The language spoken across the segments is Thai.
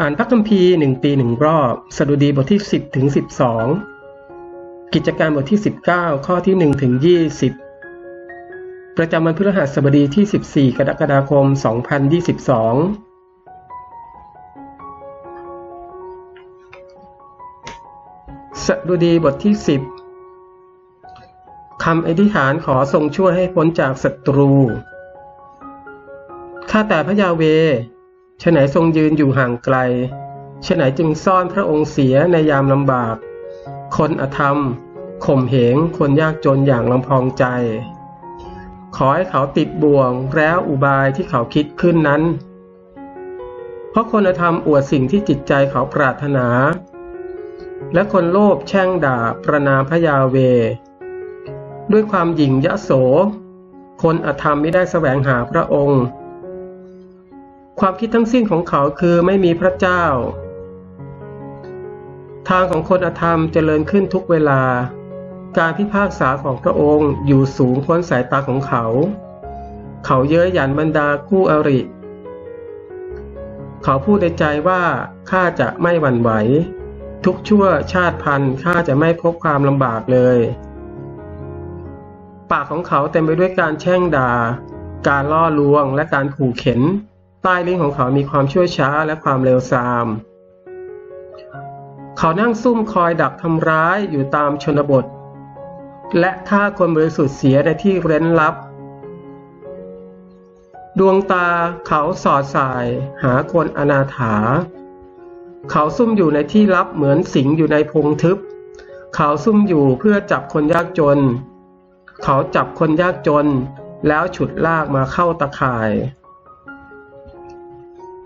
อ่านพระคัมภีร์หนึ่งปีหนึ่งรอบ สดุดีบทที่10ถึง12กิจการบทที่19ข้อที่1ถึง20ประจำวันพฤหัสบดีที่14กรกฎาคม2022สดุดีบทที่10คำอธิษฐานขอทรงช่วยให้พ้นจากศัตรู ข้าแต่พระยาเว ฉไหนทรงยืนอยู่ห่างไกลฉไหนจึงซ่อนพระองค์เสียในยามลำบาก คนอธรรม ข่มเหง คนยากจนอย่างลำพองใจ ขอให้เขาติดบ่วงแล้วอุบายที่เขาคิดขึ้นนั้น เพราะคนอธรรมอวดสิ่งที่จิตใจเขาปรารถนา และคนโลภแช่งด่าประนามพระยาเว ด้วยความหยิ่งยะโส คนอธรรมไม่ได้แสวงหาพระองค์ ความคิดทั้งสิ้นของเขาคือไม่มีพระเจ้า ทางของคนอธรรมเจริญขึ้นทุกเวลา การพิพากษาของพระองค์อยู่สูงพ้นสายตาของเขา เขาเย้ยหยันบรรดาคู่อริ เขาพูดในใจว่าข้าจะไม่หวั่นไหว ทุกชั่วชาติพันธุ์ข้าจะไม่พบความลำบากเลย ปากของเขาเต็มไปด้วยการแช่งด่าการล่อลวงและการขู่เข็น ใต้ลิ้นของเขามีความชั่วช้าและความเลวทราม เขานั่งซุ่มคอยดักทำร้ายอยู่ตามชนบท และฆ่าคนบริสุทธิ์เสียในที่เร้นลับ ดวงตาเขาสอดสายหาคนอนาถา เขาซุ่มอยู่ในที่ลับเหมือนสิงอยู่ในพงทึบ เขาซุ่มอยู่เพื่อจับคนยากจน เขาจับคนยากจน แล้วฉุดลากมาเข้าตะข่าย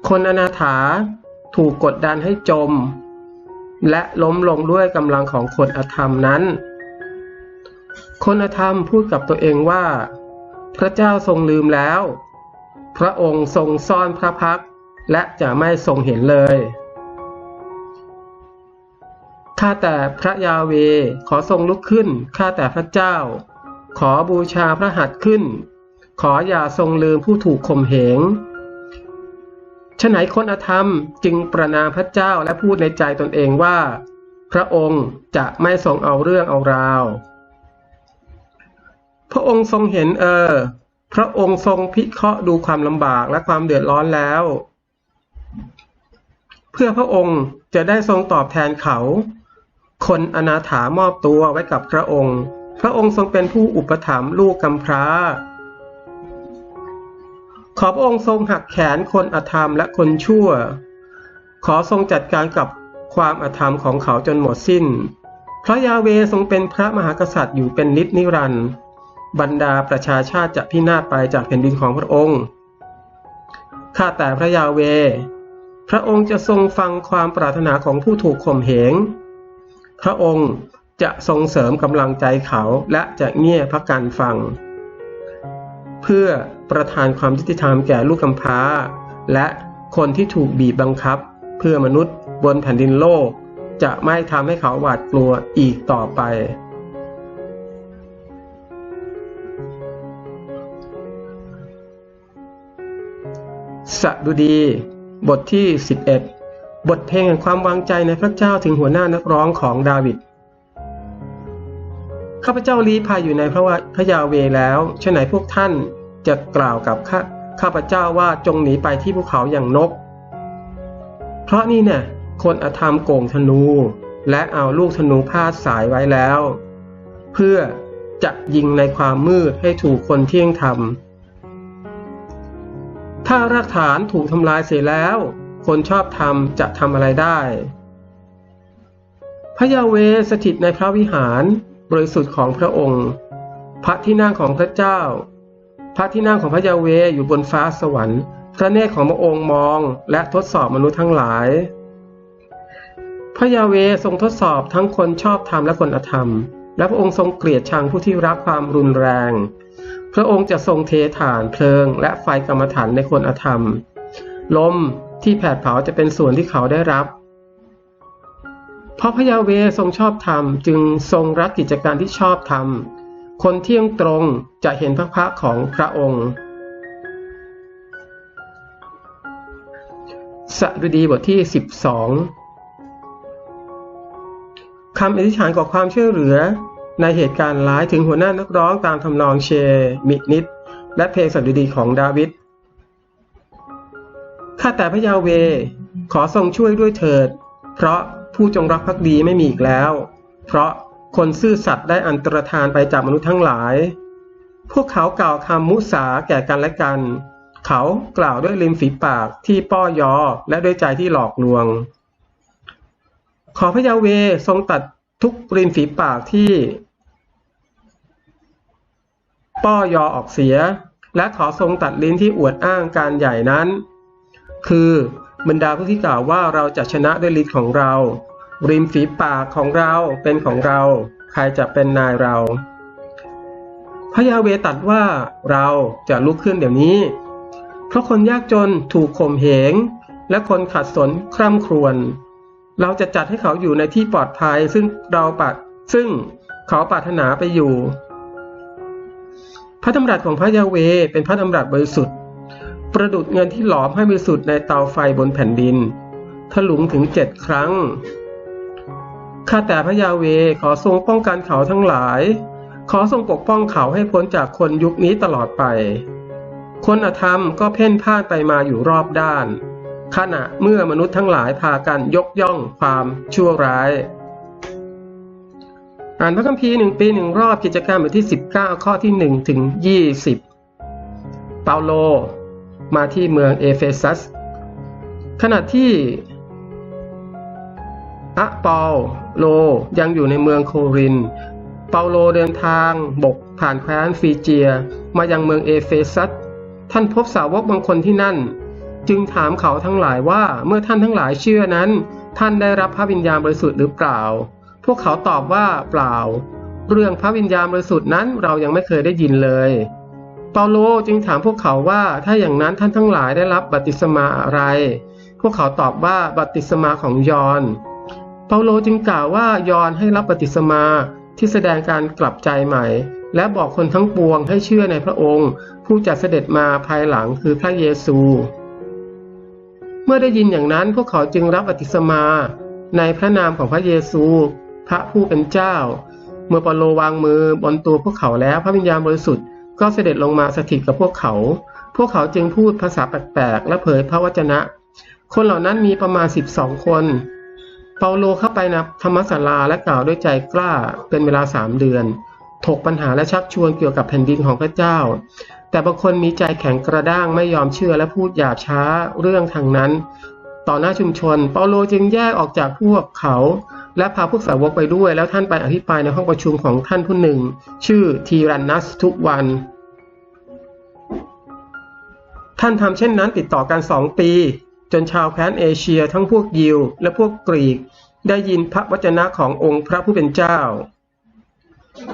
คนอนาถาถูกกดดันให้จม และล้มลงด้วยกำลังของคนอธรรมนั้น คนอธรรมพูดกับตัวเองว่า พระเจ้าทรงลืมแล้ว พระองค์ทรงซ่อนพระพักและจะไม่ทรงเห็นเลยข้าแต่พระยาเวขอทรงลุกขึ้นข้าแต่พระเจ้า ขอบูชาพระหัตถ์ขึ้น ขออย่าทรงลืมผู้ถูกข่มเหง ฉไหนคนอธรรมจึงประนามพระเจ้าและพูดในใจตนเองว่า พระองค์จะไม่ทรงเอาเรื่องเอาราว พระองค์ทรงเห็นเออ พระองค์ทรงพิเคราะห์ดูความลำบากและความเดือดร้อนแล้ว เพื่อพระองค์จะได้ทรงตอบแทนเขา คนอนาถามอบตัวไว้กับพระองค์ พระองค์ทรงเป็นผู้อุปถัมภ์ลูกกำพร้า ขอพระองค์ทรงหักแขนคนอธรรมและคนชั่ว ขอทรงจัดการกับความอธรรมของเขาจนหมดสิ้น พระยาเวทรงเป็นพระมหากษัตริย์อยู่เป็นนิจนิรันดร์บรรดาประชาชาติจะพินาศไปจากแผ่นดินของพระองค์ข้าแต่พระยาเว พระองค์จะทรงฟังความปรารถนาของผู้ถูกข่มเหง พระองค์จะทรงเสริมกำลังใจเขาและจะเงี่ยพระการฟัง เพื่อประทานความยุติธรรมแก่ลูกกำพร้า และคนที่ถูกบีบบังคับ เพื่อมนุษย์บนแผ่นดินโลก จะไม่ทำให้เขาหวาดกลัวอีกต่อไป สดุดีบทที่ 11 บทเพลงแห่งความวางใจในพระเจ้าถึงหัวหน้านักร้องของดาวิด ข้าพเจ้าลี้ภัยอยู่ในพระวพระยาเวแล้วช่ไหนพวกท่านจะกล่าวกับข้าข้าพเจ้าว่าจงหนีไปที่ภูเขาอย่างนก เพราะนี่เนี่ยคนอธรรมโกงธนู และเอาลูกธนูพาดสายไว้แล้ว เพื่อจะยิงในความมืดให้ถูกคนเที่ยงธรรม ถ้ารากฐานถูกทำลายเสียแล้ว คนชอบธรรมจะทำอะไรได้ พระยาเวสถิตในพระวิหาร บริสุทธิ์ของพระองค์ พระที่นั่งของพระเจ้า พระที่นั่งของพระยาเวอยู่บนฟ้าสวรรค์ พระเนตรของพระองค์มองและทดสอบมนุษย์ทั้งหลาย พระยาเวทรงทดสอบทั้งคนชอบธรรมและคนอธรรม และพระองค์ทรงเกลียดชังผู้ที่รักความรุนแรง พระองค์จะทรงเทฐานเพลิง และไฟกรรมฐานในคนอธรรม ลมที่แผดเผาจะเป็นส่วนที่เขาได้รับ เพราะพระยาเวทรงชอบธรรมจึงทรงรักกิจการที่ชอบธรรม คนเที่ยงตรงจะเห็นพระพักของพระองค์สดุดีบทที่ 12 คำอธิษฐานขอความช่วยเหลือในเหตุการณ์ร้ายถึงหัวหน้านักร้องตามทำนองเช มินิด และเพลงสดุดีของดาวิด ข้าแต่พระยาเว ขอทรงช่วยด้วยเถิด เพราะ ผู้จงรักภักดีไม่มีอีกแล้ว เพราะคนซื่อสัตย์ได้อันตรธานไปจากมนุษย์ทั้งหลาย พวกเขากล่าวคำมุสาแก่กันและกัน เขากล่าวด้วยริมฝีปากที่ป้อยอและด้วยใจที่หลอกลวง ขอพระยาเวทรงตัดทุกริมฝีปากที่ ป้อยอออกเสีย และขอทรงตัดลิ้นที่อวดอ้างการใหญ่นั้น คือ บรรดาผู้ที่กล่าวว่าเราจะชนะด้วยลิ้นของเรา ริมฝีปากของเราเป็นของเรา ใครจะเป็นนายเรา พระยาเวตัดว่าเราจะลุกขึ้นเดี๋ยวนี้ เพราะคนยากจนถูกข่มเหง และคนขัดสนคร่ำครวญเราจะจัดให้เขาอยู่ในที่ปลอดภัยซึ่งเราปัดซึ่งเขาปรารถนาไปอยู่ พระดำรัสของพระยาเวเป็นพระดำรัสบริสุทธิ์ ประดุดเงินที่หลอมให้บริสุทธิ์ในเตาไฟบนแผ่นดิน ถลุงถึงเจ็ดครั้ง ข้าแต่พระยาเวขอทรงป้องกันเขาทั้งหลาย ขอทรงปกป้องเขาให้พ้นจากคนยุคนี้ตลอดไป คนอธรรมก็เพ่นพ่านไปมาอยู่รอบด้าน ขณะเมื่อมนุษย์ทั้งหลายพากันยกย่องความชั่วร้าย อ่านพระคัมภีร์หนึ่งปีหนึ่งรอบกิจกรรมบทที่ 19 ข้อที่ 1 ถึง 20 เปาโล มาที่เมืองเอเฟซัส ขณะที่อะเปาโลยังอยู่ในเมืองโคริน เปาโลเดินทางบกผ่านแคว้นฟีเจีย มายังเมืองเอเฟซัส ท่านพบสาวกบางคนที่นั่น จึงถามเขาทั้งหลายว่าเมื่อท่านทั้งหลายเชื่อนั้น ท่านได้รับพระวิญญาณบริสุทธิ์หรือเปล่า พวกเขาตอบว่าเปล่า เรื่องพระวิญญาณบริสุทธิ์นั้นเรายังไม่เคยได้ยินเลย เปาโลจึงถามพวกเขาว่าถ้าอย่างนั้นท่านทั้งหลายได้รับบัติศมาอะไร พวกเขาตอบว่าบัติศมาของยอน เปาโลจึงกล่าวว่ายอนให้รับบัติศมาที่แสดงการกลับใจใหม่ และบอกคนทั้งปวงให้เชื่อในพระองค์ ผู้จะเสด็จมาภายหลังคือพระเยซู เมื่อได้ยินอย่างนั้นพวกเขาจึงรับบัติศมาในพระนามของพระเยซู พระผู้เป็นเจ้า เมื่อเปาโลวางมือบนตัวพวกเขาแล้วพระวิญญาณบริสุทธิ์ ก็เสด็จลงมาสถิตกับพวกเขา พวกเขาจึงพูดภาษาแปลกๆ และเผยพระวจนะ คนเหล่านั้นมีประมาณ12คน เปาโลเข้าไปในธรรมศาลาและกล่าวด้วยใจกล้าเป็นเวลาสามเดือน ถกปัญหาและชักชวนเกี่ยวกับแผ่นดินของพระเจ้า แต่บางคนมีใจแข็งกระด้างไม่ยอมเชื่อและพูดหยาบช้าเรื่องทางนั้น ต่อหน้าชุมชน เปาโลจึงแยกออกจากพวกเขา และพาพวกสาวกไปด้วย แล้วท่านไปอภิปรายในห้องประชุมของท่านผู้หนึ่ง ชื่อทีรันนัสทุกวัน ท่านทำเช่นนั้นติดต่อกันสองปี จนชาวแคว้นเอเชียทั้งพวกยิว และพวกกรีก ได้ยินพระวจนะขององค์พระผู้เป็นเจ้า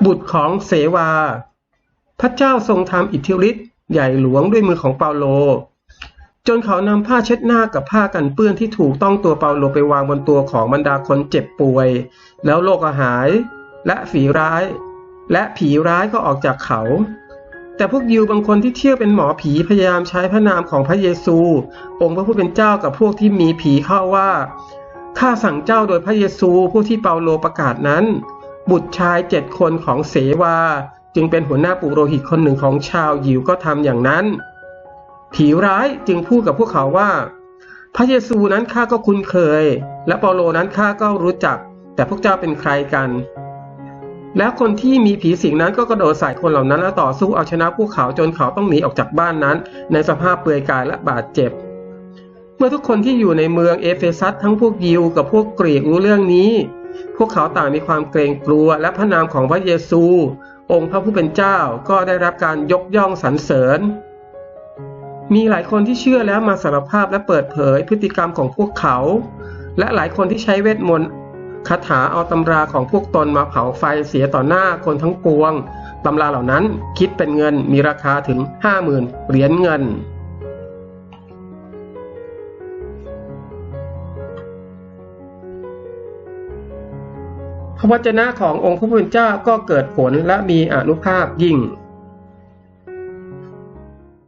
บุตรของเสวา พระเจ้าทรงทำอิทธิฤทธิ์ใหญ่หลวงด้วยมือของเปาโล จนเขานำผ้าเช็ดหน้ากับผ้ากันเปื้อนที่ถูกต้องตัวเปาโลไปวางบนตัวของบรรดาคนเจ็บป่วย แล้วโรคก็หาย และฝีร้าย และผีร้ายก็ออกจากเขา แต่พวกยิวบางคนที่เที่ยวเป็นหมอผีพยายามใช้พระนามของพระเยซู องค์พระผู้เป็นเจ้ากับพวกที่มีผีเข้าว่าข้าสั่งเจ้าโดยพระเยซูผู้ที่เปาโลประกาศนั้น บุตรชายเจ็ดคนของเสวา จึงเป็นหัวหน้าปุโรหิตคนหนึ่งของชาวยิวก็ทำอย่างนั้น ผีร้ายจึงพูดกับพวกเขาว่า พระเยซูนั้นข้าก็คุ้นเคย และเปาโลนั้นข้าก็รู้จัก แต่พวกเจ้าเป็นใครกัน แล้วคนที่มีผีสิงนั้นก็กระโดดใส่คนเหล่านั้นและต่อสู้เอาชนะพวกเขาจนเขาต้องหนีออกจากบ้านนั้น ในสภาพเปลือยกายและบาดเจ็บ เมื่อทุกคนที่อยู่ในเมืองเอเฟซัสทั้งพวกยิวกับพวกกรีกรู้เรื่องนี้ พวกเขาต่างมีความเกรงกลัวและพระนามของพระเยซู องค์พระผู้เป็นเจ้าก็ได้รับการยกย่องสรรเสริญ มีหลายคนที่เชื่อแล้วมาสารภาพและเปิดเผยพฤติกรรมของพวกเขา และหลายคนที่ใช้เวทมนต์คาถาเอาตำราของพวกตนมาเผาไฟเสียต่อหน้าคนทั้งปวง ตำราเหล่านั้นคิดเป็นเงินมีราคาถึง 50,000 เหรียญเงิน พระวจนะขององค์พระผู้เป็นเจ้าก็เกิดผลและมีอนุภาพยิ่ง